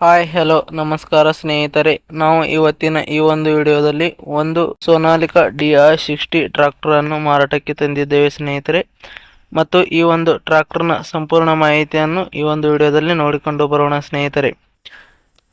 Hi, hello, ನಮಸ್ಕಾರ ಸ್ನೇಹಿತರೆ. ನಾವು ಇವತ್ತಿನ ಈ ಒಂದು ವಿಡಿಯೋದಲ್ಲಿ ಒಂದು Sonalika D R sixty tractor ಅನ್ನು ಮಾರಾಟಕ್ಕೆ ತಂದಿದ್ದೇವೆ ಸ್ನೇಹಿತರೆ. ಮತ್ತು ಈ ಒಂದು ಟ್ರಾಕ್ಟರ್ನ ಸಂಪೂರ್ಣ ಮಾಹಿತಿಯನ್ನು ಈ ಒಂದು ವಿಡಿಯೋದಲ್ಲಿ ನೋಡಿಕೊಂಡು ಬರೋಣ ಸ್ನೇಹಿತರೆ.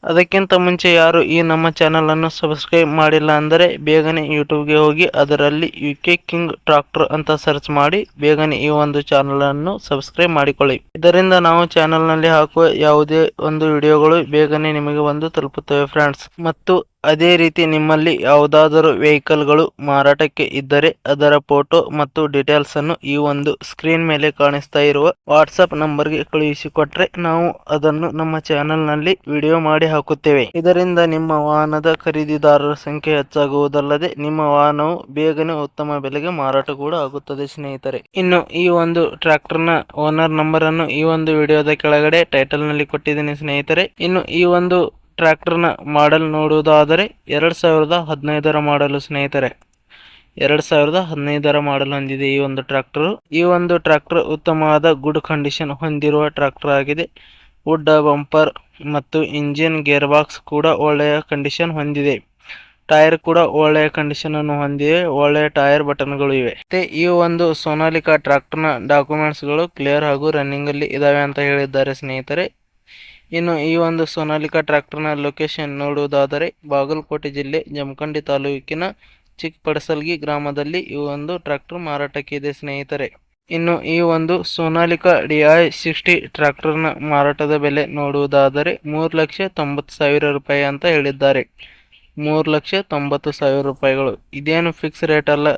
ಅದಕ್ಕಿಂತ ಮುಂಚೆ ಯಾರು ಈ ನಮ್ಮ ಚಾನಲನ್ನು ಸಬ್ಸ್ಕ್ರೈಬ್ ಮಾಡಿಲ್ಲ ಅಂದರೆ ಬೇಗನೆ ಯೂಟ್ಯೂಬ್ಗೆ ಹೋಗಿ ಅದರಲ್ಲಿ ಯು ಕೆ ಕಿಂಗ್ ಟ್ರಾಕ್ಟರ್ ಅಂತ ಸರ್ಚ್ ಮಾಡಿ ಬೇಗನೆ ಈ ಒಂದು ಚಾನಲನ್ನು ಸಬ್ಸ್ಕ್ರೈಬ್ ಮಾಡಿಕೊಳ್ಳಿ. ಇದರಿಂದ ನಾವು ಚಾನೆಲ್ನಲ್ಲಿ ಹಾಕುವ ಯಾವುದೇ ಒಂದು ವಿಡಿಯೋಗಳು ಬೇಗನೆ ನಿಮಗೆ ಬಂದು ತಲುಪುತ್ತವೆ ಫ್ರೆಂಡ್ಸ್ ಮತ್ತು ಅದೇ ರೀತಿ ನಿಮ್ಮಲ್ಲಿ ಯಾವುದಾದರೂ ವೆಹಿಕಲ್ಗಳು ಮಾರಾಟಕ್ಕೆ ಇದ್ದರೆ ಅದರ ಫೋಟೋ ಮತ್ತು ಡೀಟೇಲ್ಸ್ ಅನ್ನು ಈ ಒಂದು ಸ್ಕ್ರೀನ್ ಮೇಲೆ ಕಾಣಿಸ್ತಾ ಇರುವ ವಾಟ್ಸ್ಆಪ್ ನಂಬರ್ಗೆ ಕಳುಹಿಸಿಕೊಟ್ರೆ ನಾವು ಅದನ್ನು ನಮ್ಮ ಚಾನೆಲ್ನಲ್ಲಿ ವಿಡಿಯೋ ಮಾಡಿ ಹಾಕುತ್ತೇವೆ. ಇದರಿಂದ ನಿಮ್ಮ ವಾಹನದ ಖರೀದಿದಾರರ ಸಂಖ್ಯೆ ಹೆಚ್ಚಾಗುವುದಲ್ಲದೆ ನಿಮ್ಮ ವಾಹನವು ಬೇಗನೆ ಉತ್ತಮ ಬೆಲೆಗೆ ಮಾರಾಟ ಕೂಡ ಆಗುತ್ತದೆ ಸ್ನೇಹಿತರೆ. ಇನ್ನು ಈ ಒಂದು ಟ್ರ್ಯಾಕ್ಟರ್ನ ಓನರ್ ನಂಬರ್ ಅನ್ನು ಈ ಒಂದು ವಿಡಿಯೋದ ಕೆಳಗಡೆ ಟೈಟಲ್ನಲ್ಲಿ ಕೊಟ್ಟಿದ್ದೀನಿ ಸ್ನೇಹಿತರೆ. ಇನ್ನು ಈ ಒಂದು ಟ್ರ್ಯಾಕ್ಟರ್ನ ಮಾಡೆಲ್ ನೋಡುವುದಾದರೆ ಎರಡು ಸಾವಿರದ ಹದಿನೈದರ ಮಾಡಲು ಸ್ನೇಹಿತರೆ. ಎರಡು ಸಾವಿರದ ಹದಿನೈದರ ಮಾಡಲು ಹೊಂದಿದೆ ಈ ಒಂದು ಟ್ರ್ಯಾಕ್ಟರ್. ಈ ಒಂದು ಟ್ರ್ಯಾಕ್ಟರ್ ಉತ್ತಮವಾದ ಗುಡ್ ಕಂಡೀಷನ್ ಹೊಂದಿರುವ ಟ್ರ್ಯಾಕ್ಟರ್ ಆಗಿದೆ. ವುಡ್, ಬಂಪರ್ ಮತ್ತು ಇಂಜಿನ್ ಗೇರ್ ಬಾಕ್ಸ್ ಕೂಡ ಒಳ್ಳೆಯ ಕಂಡೀಷನ್ ಹೊಂದಿದೆ. ಟೈರ್ ಕೂಡ ಒಳ್ಳೆಯ ಕಂಡೀಷನ್ ಅನ್ನು ಹೊಂದಿವೆ ಒಳ್ಳೆಯ ಟೈರ್ ಬಟನ್ಗಳು ಇವೆ. ಮತ್ತೆ ಈ ಒಂದು ಸೋನಾಲಿಕಾ ಟ್ರ್ಯಾಕ್ಟರ್ನ ಡಾಕ್ಯುಮೆಂಟ್ಸ್ಗಳು ಕ್ಲಿಯರ್ ಹಾಗೂ ರನ್ನಿಂಗ್ ಅಲ್ಲಿ ಇದಾವೆ ಅಂತ ಹೇಳಿದ್ದಾರೆ ಸ್ನೇಹಿತರೆ. ಇನ್ನು ಈ ಒಂದು ಸೋನಾಲಿಕಾ ಟ್ರ್ಯಾಕ್ಟರ್ನ ಲೊಕೇಶನ್ ನೋಡುವುದಾದರೆ ಬಾಗಲಕೋಟೆ ಜಿಲ್ಲೆ ಜಮಖಂಡಿ ತಾಲೂಕಿನ ಚಿಕ್ಕಪಡಸಲ್ಗಿ ಗ್ರಾಮದಲ್ಲಿ ಈ ಒಂದು ಟ್ರ್ಯಾಕ್ಟರ್ ಮಾರಾಟಕ್ಕೆ ಇದೆ ಸ್ನೇಹಿತರೆ. ಇನ್ನು ಈ ಒಂದು ಸೋನಾಲಿಕಾ ಡಿ ಐ ಸಿಕ್ಸ್ಟಿ ಟ್ರ್ಯಾಕ್ಟರ್ನ ಮಾರಾಟದ ಬೆಲೆ ನೋಡುವುದಾದರೆ ಮೂರು ಲಕ್ಷ ತೊಂಬತ್ತು ಸಾವಿರ ರೂಪಾಯಿ ಅಂತ ಹೇಳಿದ್ದಾರೆ. ಮೂರು ಲಕ್ಷ ತೊಂಬತ್ತು ಸಾವಿರ ರೂಪಾಯಿಗಳು. ಇದೇನು ಫಿಕ್ಸ್ ರೇಟ್ ಅಲ್ಲ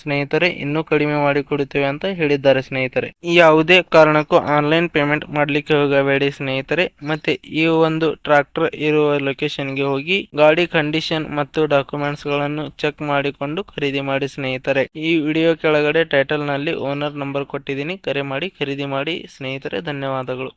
ಸ್ನೇಹಿತರೆ, ಇನ್ನೂ ಕಡಿಮೆ ಮಾಡಿ ಕೊಡುತ್ತೇವೆ ಅಂತ ಹೇಳಿದ್ದಾರೆ ಸ್ನೇಹಿತರೆ. ಯಾವುದೇ ಕಾರಣಕ್ಕೂ ಆನ್ಲೈನ್ ಪೇಮೆಂಟ್ ಮಾಡಲಿಕ್ಕೆ ಹೋಗಬೇಡಿ ಸ್ನೇಹಿತರೆ. ಮತ್ತೆ ಈ ಒಂದು ಟ್ರಾಕ್ಟರ್ ಇರುವ ಲೊಕೇಶನ್ಗೆ ಹೋಗಿ ಗಾಡಿ ಕಂಡೀಷನ್ ಮತ್ತು ಡಾಕ್ಯುಮೆಂಟ್ಸ್ಗಳನ್ನು ಚೆಕ್ ಮಾಡಿಕೊಂಡು ಖರೀದಿ ಮಾಡಿ ಸ್ನೇಹಿತರೆ. ಈ ವಿಡಿಯೋ ಕೆಳಗಡೆ ಟೈಟಲ್ನಲ್ಲಿ ಓನರ್ ನಂಬರ್ ಕೊಟ್ಟಿದ್ದೀನಿ. ಕರೆ ಮಾಡಿ, ಖರೀದಿ ಮಾಡಿ ಸ್ನೇಹಿತರೆ, ಧನ್ಯವಾದಗಳು.